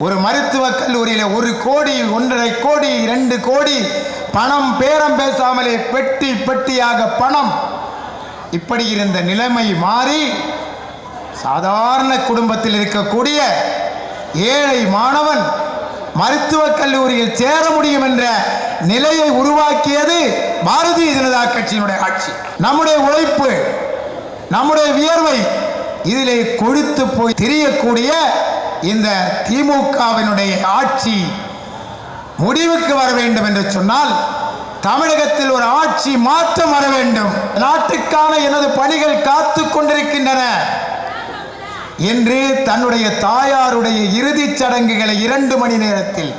ஒரு மருத்துவக் கல்லூரியில் ஒரு கோடி ஒன்றரை கோடி இரண்டு கோடி பணம் பேரம் பேசாமலே பெட்டி பெட்டியாக பணம். இப்படி இருந்த நிலைமை மாறி சாதாரண குடும்பத்தில் இருக்கக்கூடிய ஏழை மாணவன் மருத்துவக் கல்லூரியில் சேர முடியும் என்ற நிலையை உருவாக்கியது பாரதிய ஜனதா கட்சியினுடைய ஆட்சி. நம்முடைய உழைப்பு நம்முடைய வியர்வை இதிலே கொழுத்து போய் தெரியக்கூடிய இந்த திமுகவினுடைய ஆட்சி முடிவுக்கு வர வேண்டும் என்று சொன்னால் தமிழகத்தில் ஒரு ஆட்சி மாற்றம் வர வேண்டும். நாட்டுக்கான எனது பணிகள் காத்து கொண்டிருக்கின்றன என்று தன்னுடைய தாயாருடைய இறுதிச் சடங்குகளை இரண்டு மணி நேரத்தில்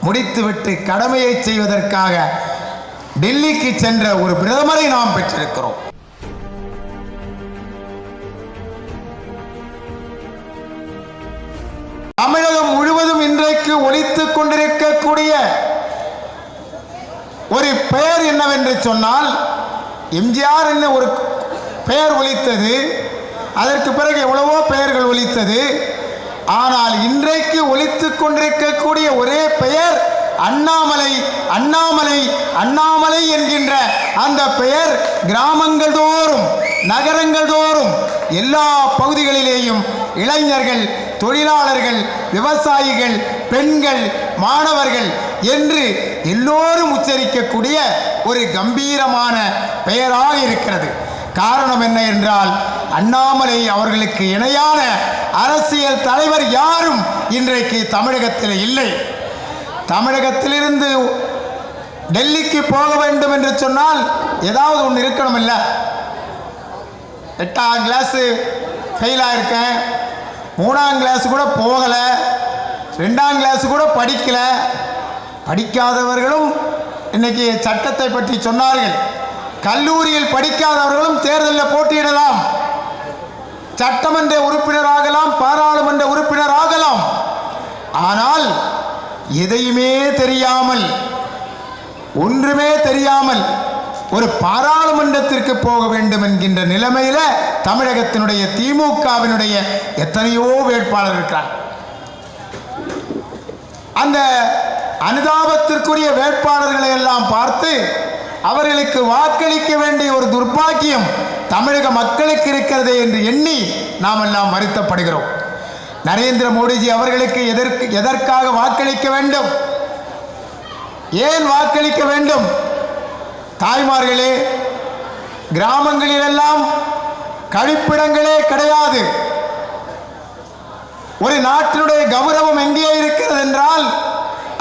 முடித்துவிட்டு கடமையை செய்வதற்காக டெல்லிக்கு சென்ற ஒரு பிரதமரை நாம் பெற்றிருக்கிறோம். முழுவதும் இன்றைக்கு கொண்டிருக்கக்கூடிய ஒரு பெயர் என்னவென்று சொன்னால் எம்ஜிஆர் என்ன ஒரு பெயர் ஒழித்தது அதற்கு பிறகு எவ்வளவோ பெயர்கள் ஒழித்தது ஆனால் இன்றைக்கு ஒழித்து கொண்டிருக்கக்கூடிய ஒரே பெயர் அண்ணாமலை அண்ணாமலை அண்ணாமலை என்கின்ற அந்த பெயர் கிராமங்கள் தோறும் நகரங்கள் தோறும் எல்லா பகுதிகளிலேயும் இளைஞர்கள் தொழிலாளர்கள் விவசாயிகள் பெண்கள் மாணவர்கள் என்று எல்லோரும் உச்சரிக்கக்கூடிய ஒரு கம்பீரமான பெயராக இருக்கிறது. காரணம் என்ன என்றால் அண்ணாமலை அவர்களுக்கு இணையான அரசியல் தலைவர் யாரும் இன்றைக்கு தமிழகத்தில் இல்லை. தமிழகத்திலிருந்து டெல்லிக்கு போக வேண்டும் என்று சொன்னால் ஏதாவது ஒன்று இருக்கணும் இல்லை எட்டாம் கிளாஸு ஃபெயிலாக இருக்கேன் மூணாம் கிளாஸ் கூட போகலை. ரெண்டாம் கிளாஸ் கூட படிக்கலை. படிக்காதவர்களும் இன்னைக்கு சட்டத்தை பற்றி சொன்னார்கள். கல்லூரியில் படிக்காதவர்களும் தேர்தலில் போட்டியிடலாம். சட்டமன்ற உறுப்பினராகலாம் பாராளுமன்ற உறுப்பினராகலாம். ஆனால் எதையுமே தெரியாமல் ஒன்றுமே தெரியாமல் ஒரு பாராளுமன்றத்திற்கு போக வேண்டும் என்கின்ற நிலைமையில தமிழகத்தினுடைய திமுகவினுடைய எத்தனையோ வேட்பாளர் இருக்கிறார். அந்த அனுதாபத்திற்குரிய வேட்பாளர்களை எல்லாம் பார்த்து அவர்களுக்கு வாக்களிக்க வேண்டிய ஒரு துர்ப்பாக்கியம் தமிழக மக்களுக்கு இருக்கிறது என்று எண்ணி நாம் எல்லாம் வருத்தப்படுகிறோம். நரேந்திர மோடிஜி அவர்களுக்கு எதற்கு எதற்காக வாக்களிக்க வேண்டும்? ஏன் வாக்களிக்க வேண்டும்? தாய்மார்களே கிராமங்களிலெல்லாம் கழிப்பிடங்களே கிடையாது. ஒரு நாட்டினுடைய கௌரவம் எங்கே இருக்கிறது என்றால்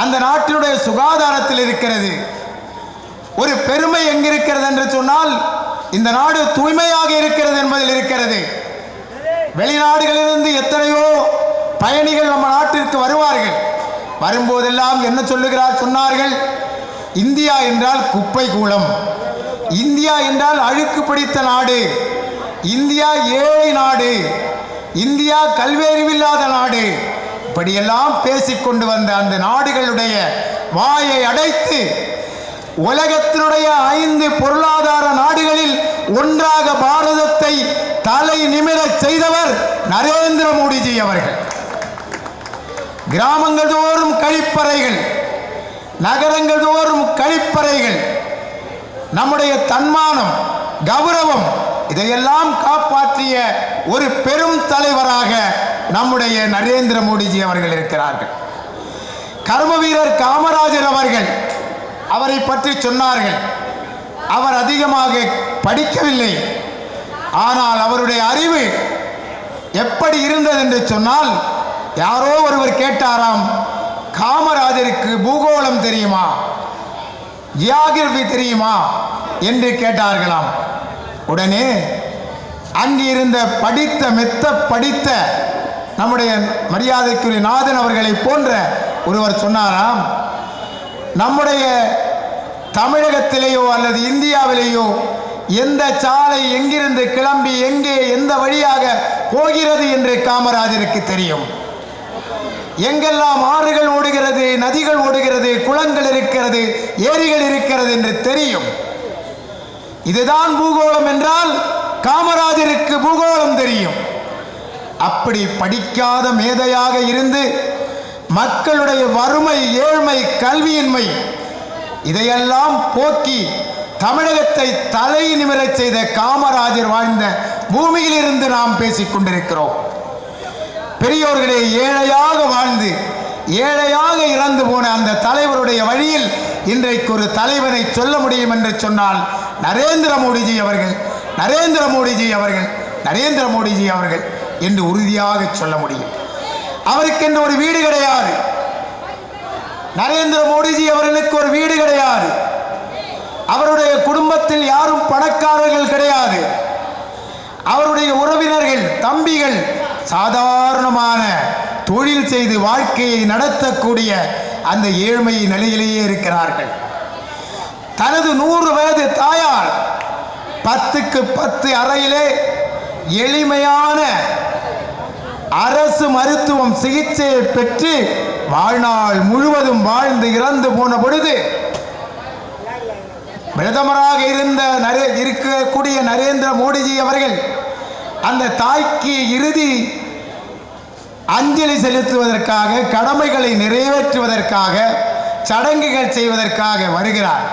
அந்த நாட்டினுடைய சுகாதாரத்தில் இருக்கிறது. ஒரு பெருமை எங்கிருக்கிறது என்று சொன்னால் இந்த நாடு தூய்மையாக இருக்கிறது என்பதில் இருக்கிறது. வெளிநாடுகளிலிருந்து எத்தனையோ பயணிகள் நம்ம நாட்டிற்கு வருவார்கள். வரும்போதெல்லாம் என்ன சொல்லுகிறார் சொன்னார்கள்? இந்தியா என்றால் குப்பை கூலம் இந்தியா என்றால் அழுக்கு பிடித்த நாடு. இந்தியா ஏழை நாடு. இந்தியா கல்வியறிவில்லாத நாடு. இப்படியெல்லாம் பேசிக்கொண்டு வந்த அந்த நாடுகளுடைய வாயை அடைத்து உலகத்தினுடைய ஐந்து பொருளாதார நாடுகளில் ஒன்றாக பாரதத்தை தலை நிமிரச் செய்தவர் நரேந்திர மோடிஜி அவர்கள். கிராமங்கள் தோறும் கழிப்பறைகள் நகரங்கள் தோறும் கழிப்பறைகள் நம்முடைய தன்மானம் கௌரவம் இதையெல்லாம் காப்பாற்றிய ஒரு பெரும் தலைவராக நம்முடைய நரேந்திர மோடிஜி அவர்கள் இருக்கிறார்கள். கர்ம வீரர் காமராஜர் அவர்கள் அவரை பற்றி சொன்னார்கள். அவர் அதிகமாக படிக்கவில்லை. ஆனால் அவருடைய அறிவு எப்படி இருந்தது என்று சொன்னால் யாரோ ஒருவர் கேட்டாராம் காமராஜருக்கு பூகோளம் தெரியுமா? ஜியாகிரபி தெரியுமா? என்று கேட்டார்களாம். உடனே அங்கிருந்த படித்த மெத்த படித்த நம்முடைய மரியாதைக்குரிய நாதன் அவர்களை போன்ற ஒருவர் சொன்னாராம் நம்முடைய தமிழகத்திலேயோ அல்லது இந்தியாவிலேயோ எந்த சாலை எங்கிருந்து கிளம்பி எங்கே எந்த வழியாக போகிறது? என்று காமராஜருக்கு தெரியும். எங்கெல்லாம் ஆறுகள் ஓடுகிறது நதிகள் ஓடுகிறது குளங்கள் இருக்கிறது ஏரிகள் இருக்கிறது என்று தெரியும். இதுதான் பூகோளம் என்றால் காமராஜருக்கு பூகோளம் தெரியும். அப்படி படிக்காத மேதையாக இருந்து மக்களுடைய வறுமை ஏழ்மை கல்வியின்மை இதையெல்லாம் போக்கி தமிழகத்தை தலை நிமிரச் செய்த காமராஜர் வாழ்ந்த பூமியிலிருந்து நாம் பேசிக் கொண்டிருக்கிறோம். பெரியோர்களே ஏழையாக வாழ்ந்து ஏழையாக இறந்து போன அந்த தலைவருடைய வழியில் இன்றைக்கு ஒரு தலைவனை சொல்ல முடியும் என்று சொன்னால் நரேந்திர மோடிஜி அவர்கள் நரேந்திர மோடிஜி அவர்கள் நரேந்திர மோடிஜி அவர்கள் என்று உறுதியாக சொல்ல முடியும். அவருக்கென்று ஒரு வீடு கிடையாது. நரேந்திர மோடிஜி அவர்களுக்கு ஒரு வீடு கிடையாது. அவருடைய குடும்பத்தில் யாரும் பணக்காரர்கள் கிடையாது. அவருடைய உறவினர்கள் தம்பிகள் சாதாரணமான தொழில் செய்து வாழ்க்கையை நடத்தக்கூடிய அந்த ஏழ்மை நிலையிலேயே இருக்கிறார்கள். தனது நூறு வயது தாயார் பத்துக்கு பத்து அறையிலே எளிமையான அரசு மருத்துவம் சிகிச்சையை பெற்று வாழ்நாள் முழுவதும் வாழ்ந்து இறந்து போன பொழுது பிரதமராக இருந்த நரே இருக்கக்கூடிய நரேந்திர மோடிஜி அவர்கள் அந்த தாய்க்கு இறுதி அஞ்சலி செலுத்துவதற்காக கடமைகளை நிறைவேற்றுவதற்காக சடங்குகள் செய்வதற்காக வருகிறார்.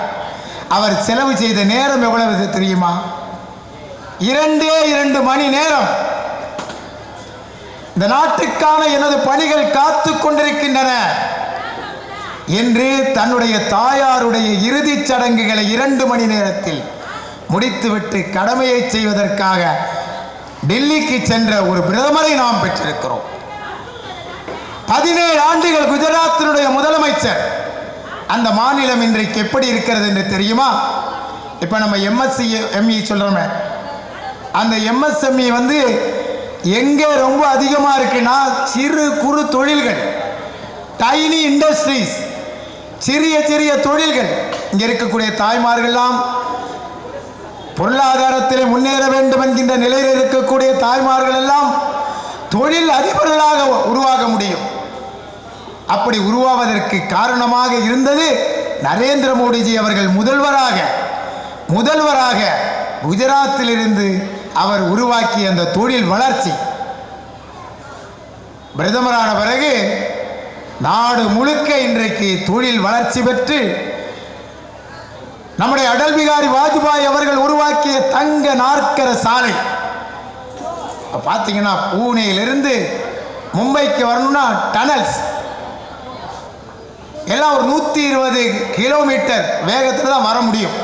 அவர் செலவு செய்த நேரம் எவ்வளவு தெரியுமா? இரண்டே இரண்டு மணி நேரம். இந்த நாட்டுக்கான எனது பணிகள் காத்து கொண்டிருக்கின்றன என்று தன்னுடைய தாயாருடைய இறுதிச் சடங்குகளை இரண்டு மணி நேரத்தில் முடித்துவிட்டு கடமையை செய்வதற்காக டெல்லிக்கு சென்ற ஒரு பிரதமரை நாம் பெற்றிருக்கிறோம். பதினேழு ஆண்டுகள் குஜராத்தினுடைய முதலமைச்சர். அந்த மாநிலம் இன்றைக்கு எப்படி இருக்கிறது என்று தெரியுமா? இப்போ நம்ம எம்எஸ்சி எம்இ சொல்கிறோமே அந்த எம்எஸ்எம்இ வந்து எங்கே ரொம்ப அதிகமாக இருக்குன்னா சிறு குறு தொழில்கள். டைனி இண்டஸ்ட்ரீஸ் சிறிய சிறிய தொழில்கள். இங்கே இருக்கக்கூடிய தாய்மார்கள்லாம் பொருளாதாரத்திலே முன்னேற வேண்டும் என்கின்ற நிலையில் இருக்கக்கூடிய தாய்மார்கள் எல்லாம் தொழில் அதிபர்களாக உருவாக முடியும். அப்படி உருவாவதற்கு காரணமாக இருந்தது நரேந்திர மோடிஜி அவர்கள் முதல்வராக முதல்வராக குஜராத்திலிருந்து அவர் உருவாக்கிய அந்த தொழில் வளர்ச்சி. பிரதமரான பிறகு நாடு முழுக்க இன்றைக்கு தொழில் வளர்ச்சி பெற்று நம்முடைய அடல் பிகாரி வாஜ்பாய் அவர்கள் உருவாக்கிய தங்க நாற்கர சாலை. பார்த்தீங்கன்னா பூனேயிலிருந்து மும்பைக்கு வரணும்னா டனல்ஸ். எல்லாம் ஒரு நூற்றி இருபது கிலோமீட்டர் வேகத்தில் தான் வர முடியும்.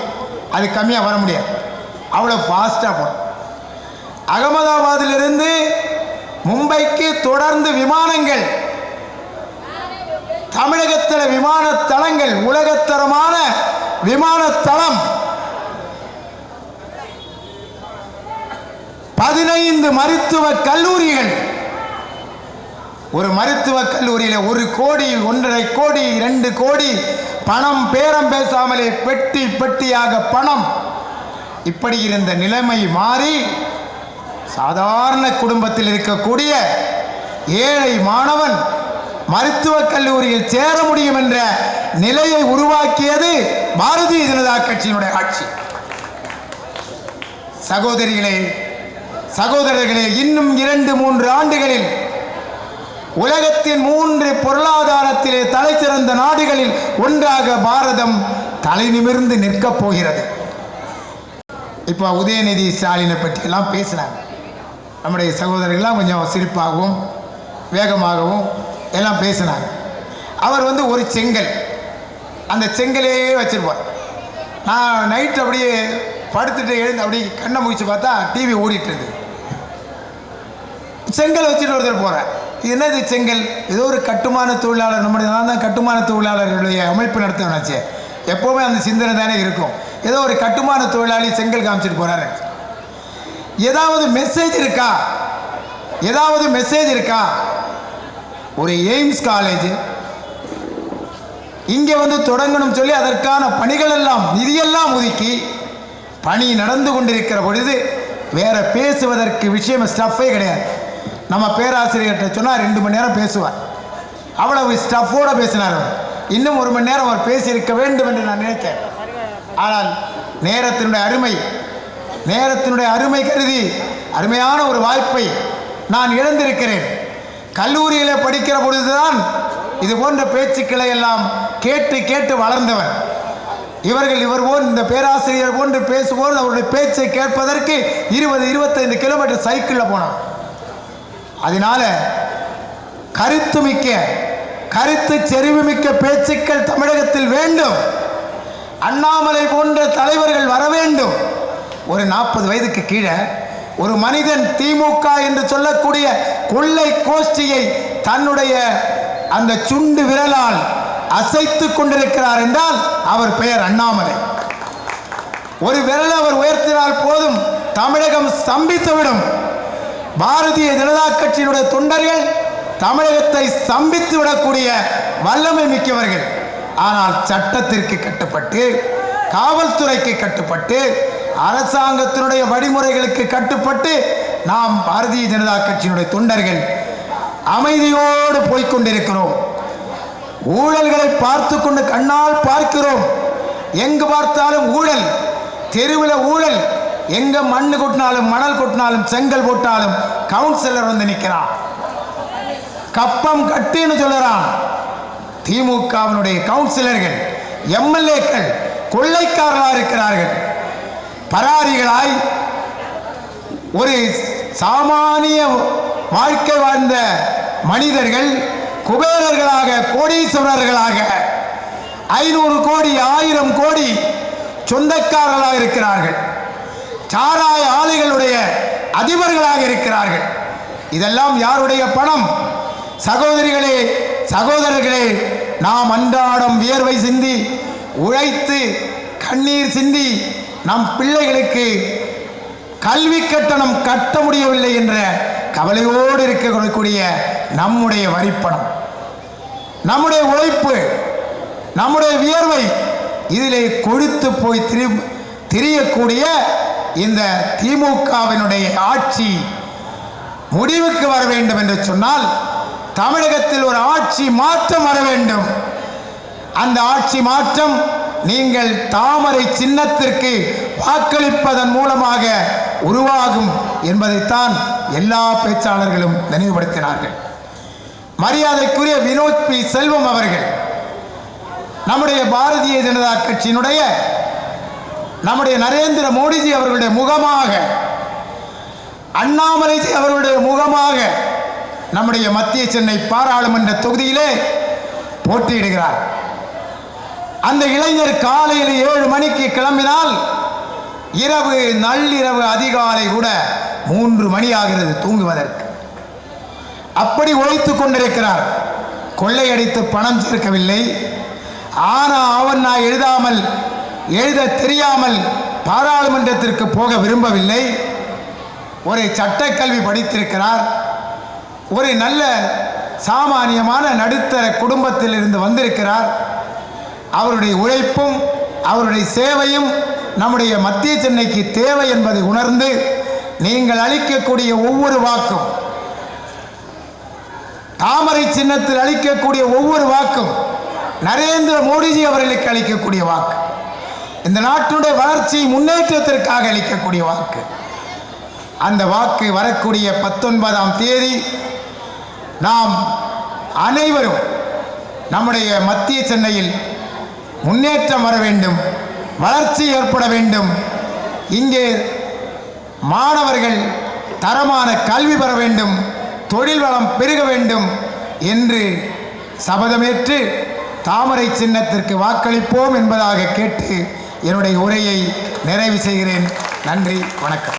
அது கம்மியாக வர முடியாது. அவ்வளோ ஃபாஸ்ட்டாக போகும் அகமதாபாத்திலிருந்து மும்பைக்கு தொடர்ந்து விமானங்கள். தமிழகத்தில் விமான தளங்கள் உலகத்தரமான விமான தளம் பதினைந்து மருத்துவ கல்லூரிகள். ஒரு மருத்துவக் கல்லூரியில் ஒரு கோடி ஒன்றரை கோடி இரண்டு கோடி பணம் பேரம் பேசாமலே பெட்டி பெட்டியாக பணம். இப்படி இருந்த நிலைமை மாறி சாதாரண குடும்பத்தில் இருக்கக்கூடிய ஏழை மாணவன் மருத்துவக் கல்லூரியில் சேர முடியும் என்ற நிலையை உருவாக்கியது பாரதிய ஜனதா கட்சியினுடைய ஆட்சி. சகோதரிகளே சகோதரர்களே இன்னும் இரண்டு மூன்று ஆண்டுகளில் உலகத்தின் மூன்று பொருளாதாரத்திலே தலை சிறந்த நாடுகளில் ஒன்றாக பாரதம் தலை நிமிர்ந்து நிற்கப் போகிறது. இப்போ உதயநிதி ஸ்டாலினை பற்றியெல்லாம் பேசினாங்க. நம்முடைய சகோதரர்கள்லாம் கொஞ்சம் சிரிப்பாகவும் வேகமாகவும் எல்லாம் பேசினாங்க. அவர் வந்து ஒரு செங்கல். அந்த செங்கலே வச்சுருப்பார். நான் நைட் அப்படியே படுத்துட்டு எழுந்து அப்படியே கண்ணை முடிச்சு பார்த்தா டிவி ஓடிட்டு இருந்தது. செங்கல் வச்சுட்டு ஒருத்தர் போகிறேன் இது என்னது செங்கல்? ஏதோ ஒரு கட்டுமான தொழிலாளர் நம்முடைய நான் தான் கட்டுமான தொழிலாளர்களுடைய அமைப்பு நடத்தினாச்சு எப்போவுமே அந்த சிந்தனை தானே இருக்கும். ஏதோ ஒரு கட்டுமான தொழிலாளி செங்கல் காமிச்சிட்டு போகிறாரு ஏதாவது மெசேஜ் இருக்கா? ஏதாவது மெசேஜ் இருக்கா? ஒரு எய்ம்ஸ் காலேஜ் இங்கே வந்து தொடங்கணும் சொல்லி அதற்கான பணிகள் எல்லாம் நிதியெல்லாம் ஒதுக்கி பணி நடந்து கொண்டிருக்கிற பொழுது வேற பேசுவதற்கு விஷயம் ஸ்டஃப்பே கிடையாது. நம்ம பேராசிரியர்கிட்ட சொன்னால் ரெண்டு மணி நேரம் பேசுவார். அவ்வளவு ஸ்டஃப்போட பேசினார் அவர். இன்னும் ஒரு மணி நேரம் அவர் பேசியிருக்க வேண்டும் என்று நான் நினைத்தேன். ஆனால் நேரத்தினுடைய அருமை நேரத்தினுடைய அருமை கருதி அருமையான ஒரு வாய்ப்பை நான் இழந்திருக்கிறேன். கல்லூரியில் படிக்கிற பொழுதுதான் இது போன்ற பேச்சுக்களை எல்லாம் கேட்டு கேட்டு வளர்ந்தவன். இவர்கள் இவர் போல் இந்த பேராசிரியர் போன்று பேசுவோர் அவருடைய பேச்சை கேட்பதற்கு இருபது இருபத்தைந்து கிலோமீட்டர் சைக்கிளில் போனான். அதனால கருத்துமிக்க கருத்து செறிவுமிக்க பேச்சுக்கள் தமிழகத்தில் வேண்டும். அண்ணாமலை போன்ற தலைவர்கள் வர வேண்டும். ஒரு நாற்பது வயதுக்கு கீழே ஒரு மனிதன் திமுக என்று சொல்லக்கூடிய கொள்ளை கோஷ்டியை தன்னுடைய அந்த சுண்டு விரலால் அசைத்து கொண்டிருக்கிறார் என்றால் அவர் பெயர் அண்ணாமலை. ஒரு விரல் அவர் உயர்த்தினால் போதும் தமிழகம் ஸ்தம்பித்துவிடும். பாரதிய ஜனதா கட்சியினுடைய தொண்டர்கள் தமிழகத்தை ஸ்தம்பித்து விடக்கூடிய வல்லமை மிக்கவர்கள். ஆனால் சட்டத்திற்கு கட்டுப்பட்டு காவல்துறைக்கு கட்டுப்பட்டு அரசாங்கத்தினுடைய வழிமுறைகளுக்கு கட்டுப்பட்டு நாம் பாரதிய ஜனதா கட்சியினுடைய தொண்டர்கள் அமைதியோடு போய்கொண்டிருக்கிறோம். ஊழல்களை பார்த்து கொண்டு கண்ணால் பார்க்கிறோம். எங்கு பார்த்தாலும் ஊழல் தெருவில் ஊழல் எங்க மண்ணு கொட்டினாலும் மணல் கொட்டினாலும் செங்கல் போட்டாலும் கவுன்சிலர் வந்து நிற்கிறான் கப்பம் கட்டுன்னு சொல்லுறான். திமுகவினுடைய கவுன்சிலர்கள் எம்எல்ஏக்கள் கொள்ளைக்காரர்களாக இருக்கிறார்கள். பராரிகளாய் ஒரு சாமானிய வாழ்க்கை வாழ்ந்த மனிதர்கள் குபேரர்களாக கோடீஸ்வரர்களாக ஐநூறு கோடி ஆயிரம் கோடி சொந்தக்காரர்களாக இருக்கிறார்கள். சாராய ஆலைகளுடைய அதிபர்களாக இருக்கிறார்கள். இதெல்லாம் யாருடைய பணம்? சகோதரிகளே சகோதரர்களே நாம் அன்றாடம் வியர்வை சிந்தி உழைத்து கண்ணீர் சிந்தி நம் பிள்ளைகளுக்கு கல்வி கட்டணம் கட்ட முடியவில்லை என்ற கவலையோடு இருக்கக்கூடிய நம்முடைய வரிப்பணம் நம்முடைய உழைப்பு நம்முடைய வியர்வை இதிலே கொடுத்து போய் திரி திரியக்கூடிய இந்த திமுகவினுடைய ஆட்சி முடிவுக்கு வர வேண்டும் என்று சொன்னால் தமிழகத்தில் ஒரு ஆட்சி மாற்றம் வர வேண்டும். அந்த ஆட்சி மாற்றம் நீங்கள் தாமரை சின்னத்திற்கு வாக்களிப்பதன் மூலமாக உருவாகும் என்பதைத்தான் எல்லா பேச்சாளர்களும் நினைவுபடுத்தினார்கள். மரியாதைக்குரிய வினோத் பி. செல்வம் அவர்கள் நம்முடைய பாரதிய ஜனதா கட்சியினுடைய நம்முடைய நரேந்திர மோடிஜி அவர்களுடைய முகமாக அண்ணாமலைஜி அவர்களுடைய முகமாக நம்முடைய மத்திய சென்னை பாராளுமன்ற தொகுதியிலே போட்டியிடுகிறார். அந்த இளைஞர் காலையில் ஏழு மணிக்கு கிளம்பினால் இரவு நள்ளிரவு அதிகாலை கூட மூன்று மணி ஆகிறது தூங்குவதற்கு. அப்படி உழைத்து கொண்டிருக்கிறார். கொள்ளையடித்து பணம் சேர்க்கவில்லை. ஆனால் அவன் நான் எழுதாமல் எழுத தெரியாமல் பாராளுமன்றத்திற்கு போக விரும்பவில்லை. ஒரு சட்டக்கல்வி படித்திருக்கிறார். ஒரு நல்ல சாமானியமான நடுத்தர குடும்பத்தில் இருந்து வந்திருக்கிறார். அவருடைய உழைப்பும் அவருடைய சேவையும் நம்முடைய மத்திய சென்னைக்கு தேவை என்பதை உணர்ந்து நீங்கள் அளிக்கக்கூடிய ஒவ்வொரு வாக்கும் தாமரை சின்னத்தில் அளிக்கக்கூடிய ஒவ்வொரு வாக்கும் நரேந்திர மோடிஜி அவர்களுக்கு அளிக்கக்கூடிய வாக்கு இந்த நாட்டினுடைய வளர்ச்சி முன்னேற்றத்திற்காக அளிக்கக்கூடிய வாக்கு. அந்த வாக்கு வரக்கூடிய பத்தொன்பதாம் தேதி நாம் அனைவரும் நம்முடைய மத்திய சென்னையில் முன்னேற்றம் வர வேண்டும். வளர்ச்சி ஏற்பட வேண்டும். இங்கே மாணவர்கள் தரமான கல்வி பெற வேண்டும். தொழில் வளம் பெருக வேண்டும் என்று சபதமேற்று தாமரை சின்னத்திற்கு வாக்களிப்போம் என்பதாக கேட்டு என்னுடைய உரையை நிறைவு செய்கிறேன். நன்றி வணக்கம்.